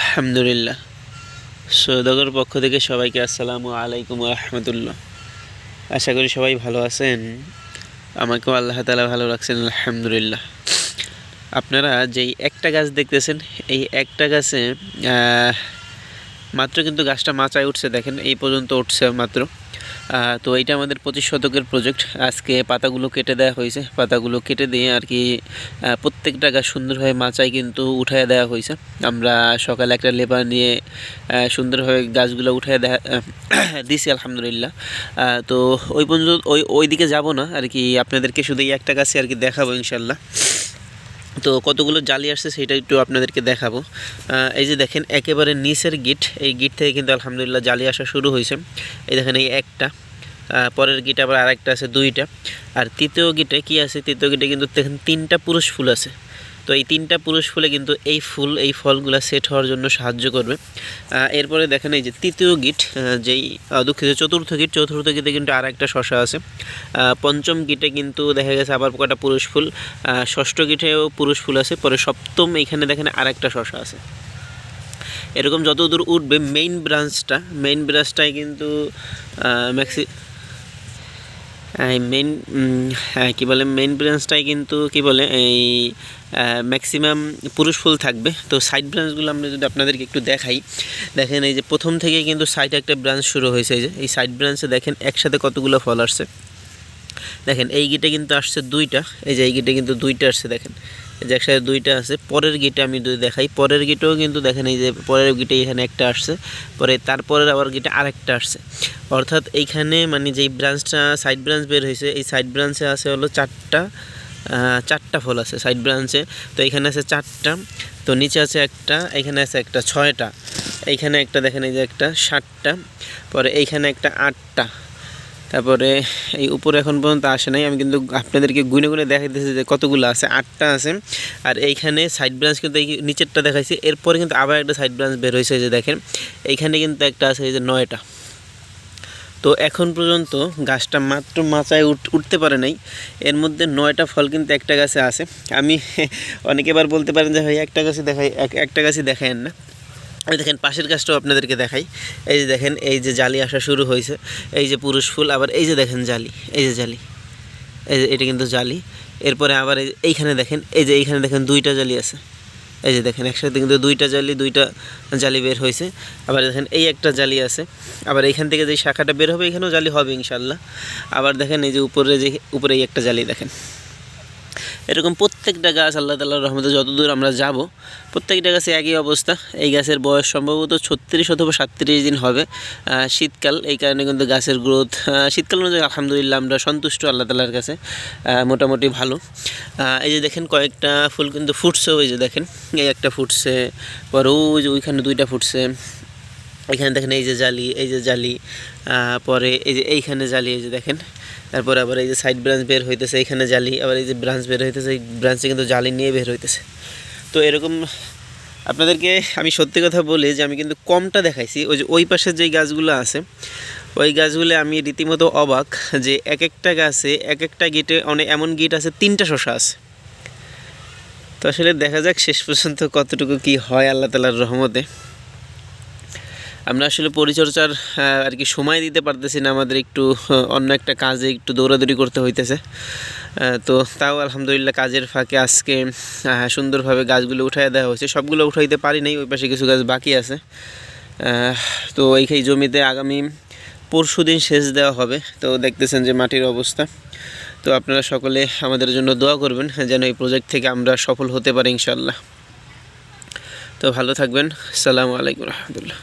আলহামদুলিল্লাহ। সৌদাগর পক্ষ থেকে সবাইকে আসসালামু আলাইকুম রহমতুল্লাহ। আশা করি সবাই ভালো আছেন। আমাকেও আল্লাহ তালা ভালো রাখছেন, আলহামদুলিল্লাহ। আপনারা যেই একটা গাছ দেখতেছেন, এই একটা গাছে মাত্র কিন্তু গাছটা মাচায় উঠছে, দেখেন, এই পর্যন্ত উঠছে মাত্র। তো এইটা আমাদের পঁচিশ শতকের প্রজেক্ট আজকে পাতাগুলো কেটে দেওয়া হয়েছে। পাতাগুলো কেটে দিয়ে আর কি প্রত্যেকটা গাছ সুন্দরভাবে মাচায় কিন্তু উঠায় দেওয়া হয়েছে। আমরা সকালে একটা লেবার নিয়ে সুন্দরভাবে গাছগুলো উঠায় দেওয়া দিছি, আলহামদুলিল্লাহ। তো ওই পর্যন্ত, ওই ওই দিকে যাব না। আর কি আপনাদেরকে শুধু এই একটা গাছে আর কি দেখাবো, ইনশাল্লাহ। তো কতগুলো জালি আসছে সেটা একটু আপনাদেরকে দেখাবো। এই যে দেখেন, একেবারে নিচের গিট। এই গিট থেকে কিন্তু আলহামদুলিল্লাহ জালি আসা শুরু হয়েছে। এই দেখেন, এই একটা। পরের গিট আবার আরেকটা আছে, দুইটা। আর তৃতীয় গিটে কি আছে? তৃতীয় গিটে কিন্তু দেখেন তিনটা পুরুষ ফুল আছে। তো এই তিনটা পুরুষ ফুলে কিন্তু এই ফুল, এই ফলগুলো সেট হওয়ার জন্য সাহায্য করবে। এরপরে দেখেন এই যে তৃতীয় গিট যেই দুঃখিত, চতুর্থ গিট, চতুর্থ গিটে কিন্তু আর একটা শশা আছে। পঞ্চম গিটে কিন্তু দেখা গেছে আবার কটা পুরুষ ফুল ষষ্ঠ গিটেও পুরুষ ফুল আছে, পরে সপ্তম এখানে দেখেন আর একটা শশা আছে। এরকম যত দূর উঠবে মেইন ব্রাঞ্চটা মেইন ব্রাঞ্চটাই কিন্তু ম্যাক্সি মেইন হ্যাঁ কী বলে মেইন ব্রাঞ্চটাই কিন্তু, কি বলে, এই ম্যাক্সিমাম পুরুষ ফুল থাকবে। তো সাইড ব্রাঞ্চগুলো আমরা যদি আপনাদেরকে একটু দেখাই, দেখেন এই যে প্রথম থেকে কিন্তু সাইড একটা ব্রাঞ্চ শুরু হয়েছে। এই যে, এই সাইড ব্রাঞ্চে দেখেন একসাথে কতগুলো ফল আসছে। দেখেন, এই গিটে কিন্তু আসছে দুইটা, এই যে এই গিটে কিন্তু দুইটা আসছে, দেখেন। যে একসাথে দুইটা আছে, পরের গিটে আমি দুই দেখাই। পরের গিটেও কিন্তু দেখেন এই যে পরের গিটে এখানে একটা আসছে, পরে তারপরের আবার গিটে আরেকটা আসছে। অর্থাৎ এইখানে মানে যেই ব্রাঞ্চটা সাইড ব্রাঞ্চ বের হয়েছে, এই সাইড ব্রাঞ্চে আছে হলো চারটা চারটা ফল আছে সাইড ব্রাঞ্চে তো এখানে আছে চারটা, তো নিচে আছে একটা, এখানে আছে একটা ছয়টা, এইখানে একটা দেখেন এই যে একটা সাতটা পরে এইখানে একটা আটটা। তারপরে এই উপরে এখন পর্যন্ত আসে নাই। আমি কিন্তু আপনাদেরকে গুনে গুনে দেখাইতেছি যে কতগুলো আছে। আটটা আছে। আর এইখানে সাইড ব্রাঞ্চ কিন্তু এই নিচেরটা দেখাইছি। এরপরে কিন্তু আবার একটা সাইড ব্রাঞ্চ বের হয়েছে যে দেখেন। এইখানে কিন্তু একটা আছে যে নয়টা। তো এখন পর্যন্ত গাছটা মাত্র মাচায় উঠ উঠতে পারে নাই। এর মধ্যে নয়টা ফল কিন্তু একটা গাছে আছে। আমি অনেকে এবার বলতে পারেন যে, ভাই, একটা গাছে দেখাই এক- একটা গাছই দেখায়েন না। এই দেখেন, পাশের গাছটাও আপনাদেরকে দেখাই। এই যে দেখেন, এই যে জালি আসা শুরু হয়েছে। এই যে পুরুষ ফুল, আবার এই যে দেখেন জালি, এই যে জালি। এই যে এটা কিন্তু জালি। এরপরে আবার এই এইখানে দেখেন, এই যে এইখানে দেখেন দুইটা জালি আছে। এই যে দেখেন, একসাথে কিন্তু দুইটা জালি দুইটা জালি বের হয়েছে। আবার দেখেন, এই একটা জালি আছে। আবার এইখান থেকে যে শাখাটা বের হবে, এখানেও জালি হবে ইনশাল্লাহ আবার দেখেন, এই যে উপরে যে উপরে এই একটা জালি দেখেন। এরকম প্রত্যেকটা গাছ আল্লাহ তাল্লাহর রহমতে যতদূর আমরা যাব, প্রত্যেকটা গাছে একই অবস্থা। এই গাছের বয়স সম্ভবত ছত্রিশ অথবা সাতত্রিশ দিন হবে শীতকাল। এই কারণে কিন্তু গাছের গ্রোথ শীতকাল অনুযায়ী আলহামদুলিল্লাহ আমরা সন্তুষ্ট আল্লাহ তাল্লাহর কাছে মোটামুটি ভালো। এই যে দেখেন কয়েকটা ফুল কিন্তু ফুটছে, ওই যে দেখেন, এই একটা ফুটছে, পর ওই যে ওইখানে দুইটা ফুটছে। এখানে দেখেন এই যে জালি, এই যে জালি পরে এই যে এইখানে জালি, এই যে দেখেন। তারপরে আবার এই যে সাইড ব্রাঞ্চ বের হইতেছে, এইখানে জালি, আবার এই যে ব্রাঞ্চ বের হইতেছে, এই ব্রাঞ্চে কিন্তু জালি নিয়ে বের হইতেছে। তো এরকম আপনাদেরকে আমি সত্যি কথা বলি যে আমি কিন্তু কমটা দেখাইছি। ওই যে ওই পাশের যেই গাছগুলো আছে, ওই গাছগুলো আমি রীতিমতো অবাক যে এক একটা গাছে এক একটা গিটে অনেক এমন গিট আছে, তিনটা শশা আছে। তো আসলে দেখা যাক শেষ পর্যন্ত কতটুকু কি হয় আল্লাহ তালার রহমতে। আমরা আসলে পরিচর্যার আর কি সময় দিতে পারতেছি না, আমাদের একটু অন্য একটা কাজে একটু দৌড়াদৌড়ি করতে হইতেছে। তো তাও আলহামদুলিল্লাহ কাজের ফাঁকে আজকে সুন্দরভাবে গাছগুলো উঠাই দেওয়া হয়েছে। সবগুলো উঠাইতে পারি নাই, ওই পাশে কিছু গাছ বাকি আছে। তো এই জমিতে আগামী পরশু দিন সেচ দেওয়া হবে। তো দেখতেছেন যে মাটির অবস্থা। তো আপনারা সকলে আমাদের জন্য দোয়া করবেন, যেন এই প্রজেক্ট থেকে আমরা সফল হতে পারি ইনশাল্লাহ তো ভালো থাকবেন। আসসালামু আলাইকুম রহমতুল্লাহ।